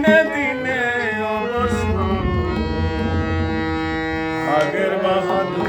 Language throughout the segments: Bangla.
দিনে দিনে অবস্থা। আগের বাহাদুর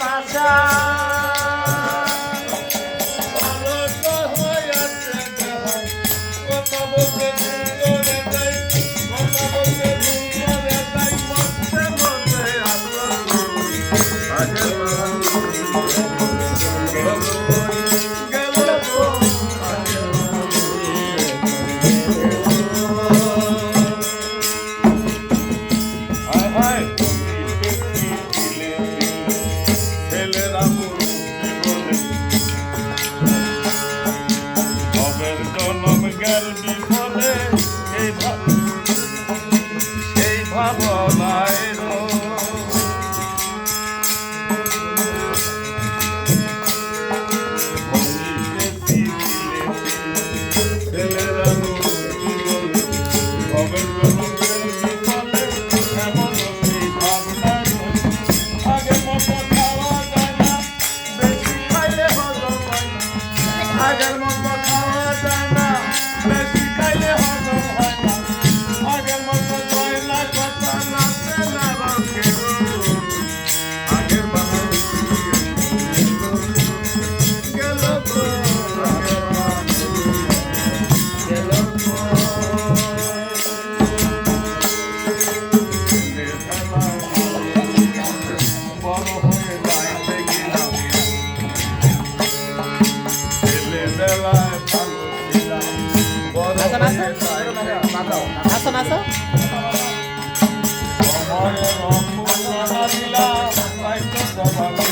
bazaar. light আসুন আসুন আসুন আসুন আমার